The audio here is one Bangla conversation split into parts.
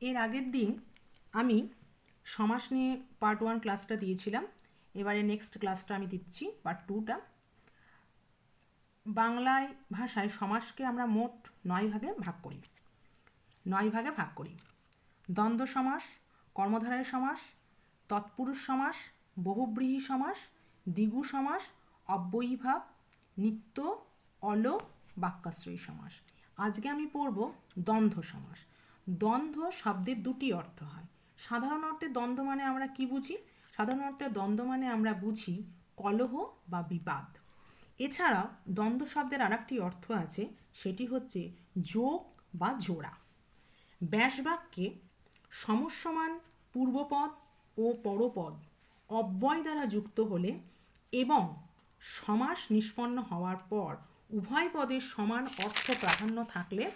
এর আগের দিন আমি সমাস নিয়ে পার্ট ওয়ান ক্লাসটা দিয়েছিলাম। এবারে নেক্সট ক্লাসটা আমি দিচ্ছি পার্ট টুটা বাংলায় ভাষায় সমাসকে আমরা মোট নয় ভাগে ভাগ করি। নয় ভাগে ভাগ করি। দ্বন্দ্ব সমাস, কর্মধারয় সমাস, তৎপুরুষ সমাস, বহুব্রীহি সমাস, দ্বিগু সমাস অব্যয়ীভাব নিত্য অল বাক্যাশ্রয়ী সমাস। আজকে আমি পড়ব দ্বন্দ্ব সমাস। দ্বন্দ্ব শব্দের দুটি অর্থ হয়। সাধারণ অর্থে দ্বন্দ্ব মানে আমরা কি বুঝি? সাধারণ অর্থে দ্বন্দ্ব মানে আমরা বুঝি কলহ বা বিবাদ। এছাড়াও দ্বন্দ্ব শব্দের আরেকটি অর্থ আছে, সেটি হচ্ছে যোগ বা জোড়া। ব্যাসবাক্যে সমস্যমান পূর্বপদ ও পরপদ অব্যয় দ্বারা যুক্ত হলে এবং সমাস নিষ্পন্ন হওয়ার পর উভয় পদের সমান অর্থ প্রাধান্য থাকলে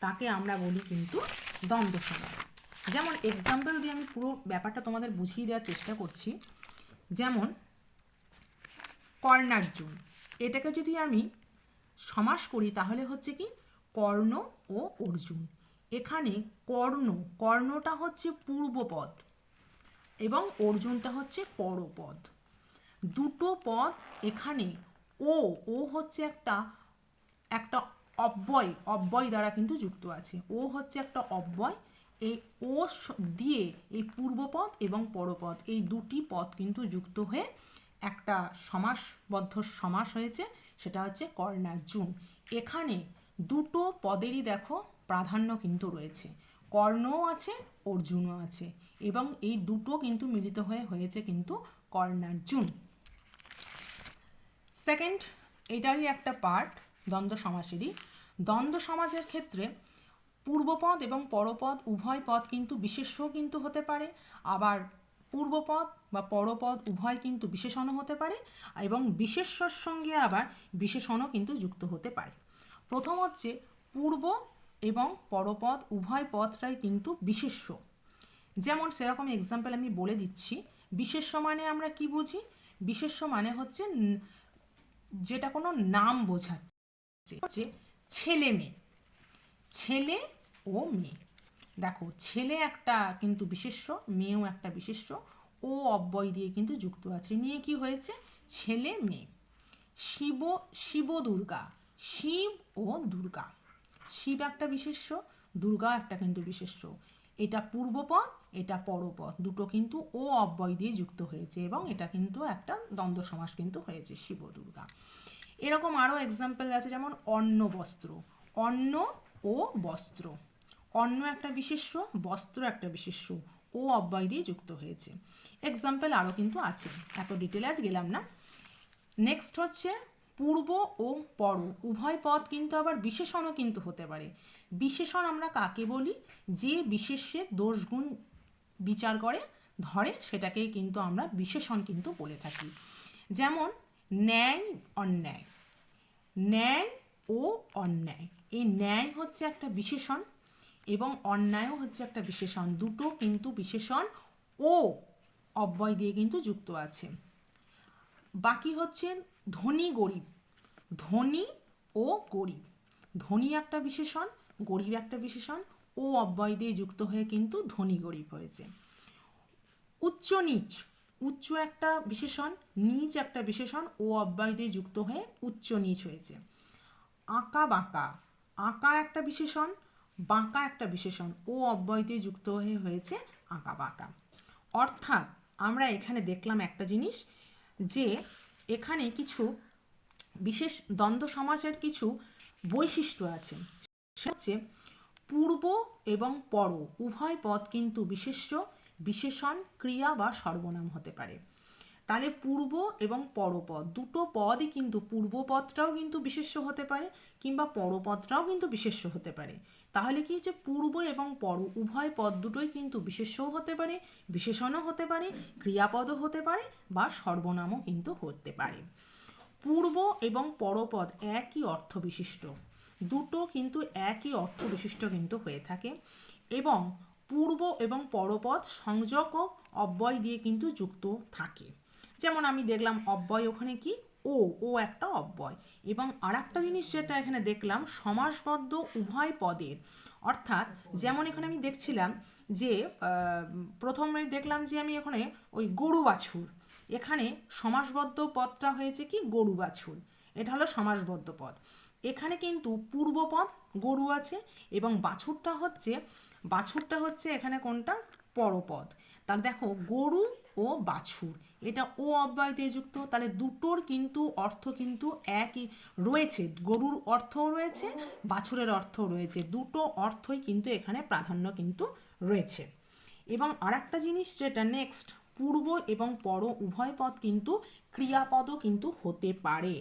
তাকে আমরা বলি কিন্তু দ্বন্দ্ব সমাজ। যেমন এক্সাম্পল দিয়ে আমি পুরো ব্যাপারটা তোমাদের বুঝিয়ে দেওয়ার চেষ্টা করছি। যেমন কর্ণার্জুন এটাকে যদি আমি সমাস করি তাহলে হচ্ছে কি? কর্ণ ও অর্জুন। এখানে কর্ণ, কর্ণটা হচ্ছে পূর্বপদ এবং অর্জুনটা হচ্ছে পরপদ। দুটো পদ এখানে। ও ও হচ্ছে একটা একটা অব্যয় অব্যয় দ্বারা কিন্তু যুক্ত আছে। ও হচ্ছে একটা অব্যয়। এই ও দিয়ে এই পূর্বপদ এবং পরপদ, এই দুটি পদ কিন্তু যুক্ত হয়ে একটা সমাসবদ্ধ সমাস হয়েছে, সেটা হচ্ছে কর্ণার্জুন। এখানে দুটো পদেরই দেখো প্রাধান্য কিন্তু রয়েছে। কর্ণও আছে, অর্জুনও আছে, এবং এই দুটো কিন্তু মিলিত হয়ে হয়েছে কিন্তু কর্ণার্জুন। সেকেন্ড এটারই একটা পার্ট দ্বন্দ্ব সমাসেরই দ্বন্দ্ব সমাজের ক্ষেত্রে পূর্বপদ এবং পরপদ, উভয় পদ কিন্তু বিশেষ্যও কিন্তু হতে পারে। আবার পূর্বপদ বা পরপদ, উভয় কিন্তু বিশেষণও হতে পারে এবং বিশেষ্যর সঙ্গে আবার বিশেষণও কিন্তু যুক্ত হতে পারে। প্রথম হচ্ছে পূর্ব এবং পরপদ, উভয় পদটাই কিন্তু বিশেষ্য। যেমন সেরকম এক্সাম্পল আমি বলে দিচ্ছি। বিশেষ্য মানে আমরা কি বুঝি? বিশেষ্য মানে হচ্ছে যেটা কোনো নাম বোঝাচ্ছে। হচ্ছে ছেলে মেয়ে। ছেলে ও মেয়ে। দেখো, ছেলে একটা কিন্তু বিশেষ্য মেয়েও একটা বিশেষ্য ও অব্যয় দিয়ে কিন্তু যুক্ত আছে। নিয়ে কি হয়েছে? ছেলে মেয়ে। শিব শিব দুর্গা। শিব ও দুর্গা। শিব একটা বিশেষ্য দুর্গা একটা কিন্তু বিশেষ্য এটা পূর্বপদ, এটা পরপদ। দুটো কিন্তু ও অব্যয় দিয়ে যুক্ত হয়েছে এবং এটা কিন্তু একটা দ্বন্দ্ব সমাস কিন্তু হয়েছে, শিব দুর্গা। এরকম আরও এক্সাম্পল আছে যেমন অন্ন বস্ত্র। অন্ন ও বস্ত্র। অন্ন একটা বিশেষ্য, বস্ত্র একটা বিশেষ্য। ও অব্যয় দিয়ে যুক্ত হয়েছে। এক্সাম্পল আরও কিন্তু আছে। এত ডিটেলে আজ গেলাম না। নেক্সট হচ্ছে পূর্ব ও পর। উভয় পদ কিন্তু আবার বিশেষণও কিন্তু হতে পারে। বিশেষণ আমরা কাকে বলি? যে বিশেষের দোষগুণ বিচার করে, ধরে সেটাকেই কিন্তু আমরা বিশেষণ কিন্তু বলে থাকি। যেমন ন্যায় অন্যায়। ন্যায় ও অন্যায়। এই ন্যায় হচ্ছে একটা বিশেষণ এবং অন্যায়ও হচ্ছে একটা বিশেষণ। দুটো কিন্তু বিশেষণ ও অব্যয় দিয়ে কিন্তু যুক্ত আছে। বাকি হচ্ছে ধনী গরিব। ধনী ও গরিব। ধনী একটা বিশেষণ, গরিব একটা বিশেষণ, ও অব্যয় দিয়ে যুক্ত হয়ে কিন্তু ধনী গরিব হয়েছে। উচ্চ নিচ উচ্চ একটা বিশেষণ, নিচ একটা বিশেষণ, ও অব্যয় দিয়ে যুক্ত হয়ে উচ্চ নিচ হয়েছে। আঁকা বাঁকা, আঁকা একটা বিশেষণ, বাঁকা একটা বিশেষণ, ও অব্যয় দিয়ে যুক্ত হয়ে হয়েছে আঁকা বাঁকা। অর্থাৎ আমরা এখানে দেখলাম একটা জিনিস যে এখানে কিছু বিশেষ দ্বন্দ্ব সমাজের কিছু বৈশিষ্ট্য আছে। সেটা হচ্ছে পূর্ব এবং পর, উভয় পদ কিন্তু বিশেষ্য বিশেষণ, ক্রিয়া বা সর্বনাম হতে পারে। তাহলে পূর্ব এবং পরপদ, দুটো পদই কিন্তু পূর্বপদটাও কিন্তু বিশেষ্য হতে পারে কিংবা পরপদটাও কিন্তু বিশেষ্য হতে পারে। তাহলে কি যে পূর্ব এবং পর, উভয় পদ দুটোই কিন্তু বিশেষ্যও হতে পারে, বিশেষণও হতে পারে, ক্রিয়াপদও হতে পারে বা সর্বনামও কিন্তু হতে পারে। পূর্ব এবং পরপদ একই অর্থ বিশিষ্ট। দুটো কিন্তু একই অর্থ বিশিষ্ট কিন্তু হয়ে থাকে এবং পূর্ব এবং পরপদ সংযোগ ও অব্যয় দিয়ে কিন্তু যুক্ত থাকে। যেমন আমি দেখলাম অব্যয় ওখানে কি? ও ও একটা অব্যয়। এবং আর একটা জিনিস যেটা এখানে দেখলাম, সমাসবদ্ধ উভয় পদের। অর্থাৎ যেমন এখানে আমি দেখছিলাম যে প্রথমে দেখলাম যে আমি এখানে ওই গরু বাছুর এখানে সমাসবদ্ধ পদটা হয়েছে কি? গরু বাছুর এটা হলো সমাসবদ্ধ পদ। এখানে কিন্তু পূর্বপদ গরু আছে এবং বাছুরটা হচ্ছে বাছুরটা হচ্ছে এখানে কোনটা? পরপদ। তাহলে দেখো, গরু ও বাছুর, এটা ও অব্যয় দিয়ে যুক্ত। তাহলে দুটোর কিন্তু অর্থ কিন্তু একই রয়েছে। গরুর অর্থও রয়েছে, বাছুরের অর্থও রয়েছে। দুটো অর্থই কিন্তু এখানে প্রাধান্য কিন্তু রয়েছে। এবং আর একটা জিনিস যেটা নেক্সট পূর্ব এবং পর উভয় পদ কিন্তু ক্রিয়াপদও কিন্তু হতে পারে।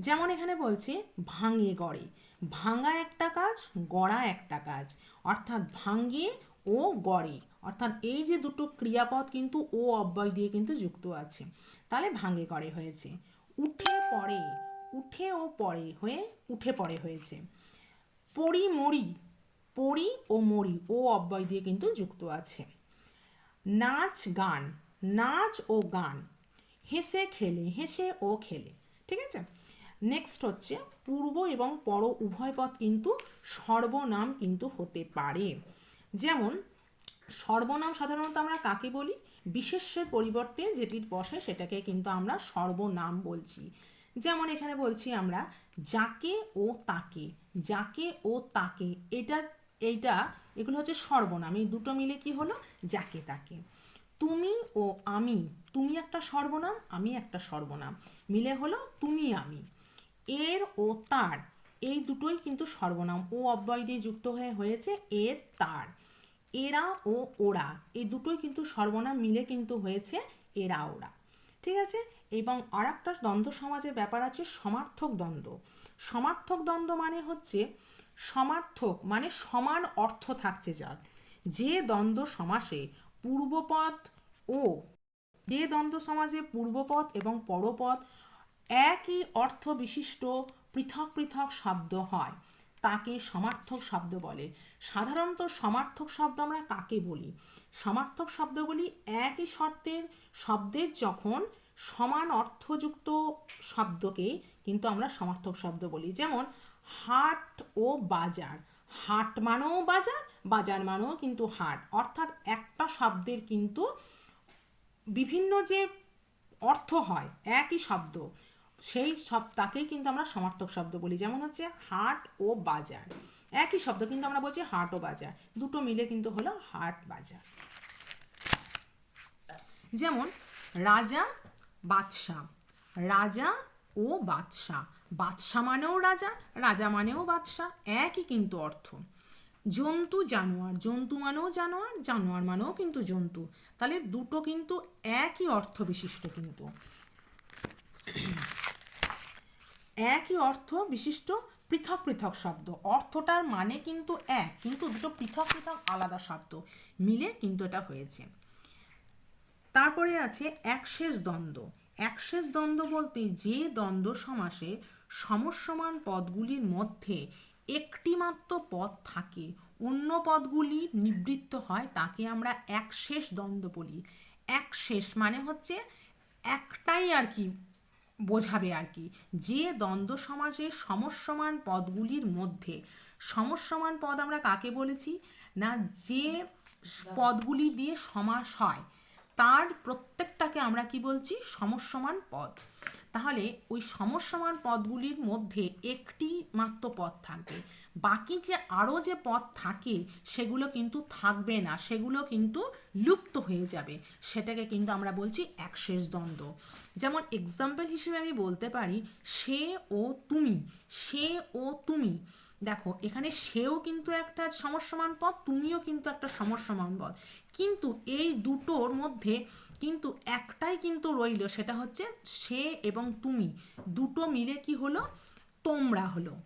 যেমন এখানে বলছে ভাঙে গড়ে। ভাঙা একটা কাজ, গড়া একটা কাজ। অর্থাৎ ভাঙে ও গড়ে। অর্থাৎ এই যে দুটো ক্রিয়াপদ কিন্তু ও অব্যয় দিয়ে কিন্তু যুক্ত আছে। তাহলে ভাঙে গড়ে হয়েছে। উঠে পড়ে, উঠে ও পড়ে হয়ে উঠে পড়ে হয়েছে। পড়ি মরি, পড়ি ও মরি, ও অব্যয় দিয়ে কিন্তু যুক্ত আছে। নাচ গান, নাচ ও গান। হেসে খেলে, হেসে ও খেলে। ঠিক আছে? নেক্সট হচ্ছে পূর্ব এবং পর উভয় পদ কিন্তু সর্বনাম কিন্তু হতে পারে। যেমন, সর্বনাম সাধারণত আমরা কাকে বলি? বিশেষ্যের পরিবর্তে যেটির বসে সেটাকে কিন্তু আমরা সর্বনাম বলছি। যেমন এখানে বলছি আমরা যাকে ও তাকে, যাকে ও তাকে, এটার, এইটা, এগুলো হচ্ছে সর্বনাম, এই দুটো মিলে কি হলো? যাকে তাকে। তুমি ও আমি, তুমি একটা সর্বনাম, আমি একটা সর্বনাম, মিলে হলো তুমি আমি। এর ও তার, এই দুটোই কিন্তু সর্বনাম। ও অব্যয় দিয়ে যুক্ত হয়ে হয়েছে এর তার। এরা ও ওরা, এই দুটোই কিন্তু সর্বনাম মিলে কিন্তু হয়েছে এরা ওরা। ঠিক আছে? এবং আর একটা দ্বন্দ্ব সমাজের ব্যাপার আছে, সমার্থক দ্বন্দ্ব। সমার্থক দ্বন্দ্ব মানে হচ্ছে, সমার্থক মানে সমান অর্থ থাকছে যার। যে দ্বন্দ্ব সমাসে পূর্বপদ ও, যে দ্বন্দ্ব সমাজে পূর্বপদ এবং পরপদ একই অর্থ বিশিষ্ট পৃথক পৃথক শব্দ হয়। তাকে সমার্থক শব্দ বলে। সাধারণত সমার্থক শব্দ আমরা কাকে বলি? সমার্থক শব্দ বলি একই শর্তের শব্দের যখন সমান অর্থযুক্ত শব্দকে কিন্তু আমরা সমার্থক শব্দ বলি। যেমন, হাট ও বাজার। হাট মানেও বাজার বাজার মানেও কিন্তু হাট। অর্থাৎ একটা শব্দের কিন্তু বিভিন্ন যে অর্থ হয়, একই শব্দ। সেই সব, তাকেই কিন্তু আমরা সমার্থক শব্দ বলি। যেমন হচ্ছে হাট ও বাজার। একই শব্দ কিন্তু আমরা বলছি হাট ও বাজার। দুটো মিলে কিন্তু হলো হাট, বাজার। যেমন, রাজা, বাদশাহ। রাজা ও বাদশাহ। বাদশাহ মানেও রাজা রাজা মানেও বাদশাহ। একই কিন্তু অর্থ। জন্তু, জানোয়ার। জন্তু মানেও জানোয়ার জানোয়ার মানেও কিন্তু জন্তু। তাহলে দুটো কিন্তু একই অর্থ বিশিষ্ট কিন্তু। একই অর্থ বিশিষ্ট পৃথক পৃথক শব্দ। অর্থটার মানে কিন্তু এক, কিন্তু দুটো পৃথক পৃথক আলাদা শব্দ। মিলে কিন্তু এটা হয়েছে। তারপরে আছে একশেষ দ্বন্দ্ব। একশেষ দ্বন্দ্ব বলতে যে দ্বন্দ্ব সমাসে সমসমান পদগুলির মধ্যে একটি মাত্র পদ থাকে, অন্য পদগুলি নিবৃত্ত হয়, তাকে আমরা একশেষ দ্বন্দ্ব বলি। একশেষ মানে হচ্ছে একটাই আর কি বোঝাবে আর কি। যে দ্বন্দ্ব সমাজের সমস্যমান পদগুলির মধ্যে সমস্যমান পদ আমরা কাকে বলেছি? না, যে পদগুলি দিয়ে সমাস হয় তার প্রত্যেকটাকে আমরা কি বলছি? সমসমান পদ। তাহলে ওই সমসমান পদগুলির মধ্যে একটি মাত্র পদ থাকবে। বাকি যে আরও যে পদ থাকে, সেগুলো কিন্তু থাকবে না। সেগুলো কিন্তু লুপ্ত হয়ে যাবে। সেটাকে কিন্তু আমরা বলছি একশেষ দ্বন্দ্ব। যেমন এক্সাম্পল হিসেবে আমি বলতে পারি, সে ও তুমি, সে ও তুমি। দেখো, এখানে সেও কিন্তু একটা সমসমান পদ, তুমিও কিন্তু একটা সমসমান পদ। কিন্তু এই দুটোর মধ্যে কিন্তু একটাই কিন্তু রইল, সেটা হচ্ছে সে এবং তুমি। দুটো মিলে কি হলো? তোমরা হলো,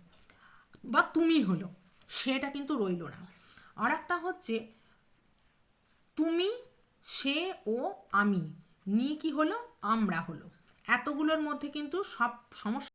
বা তুমি হলো, সেটা কিন্তু রইল না। আর একটা হচ্ছে, তুমি, সে ও আমি, নিয়ে কি হলো? আমরা হলো। এতগুলোর মধ্যে কিন্তু সব সমস্যা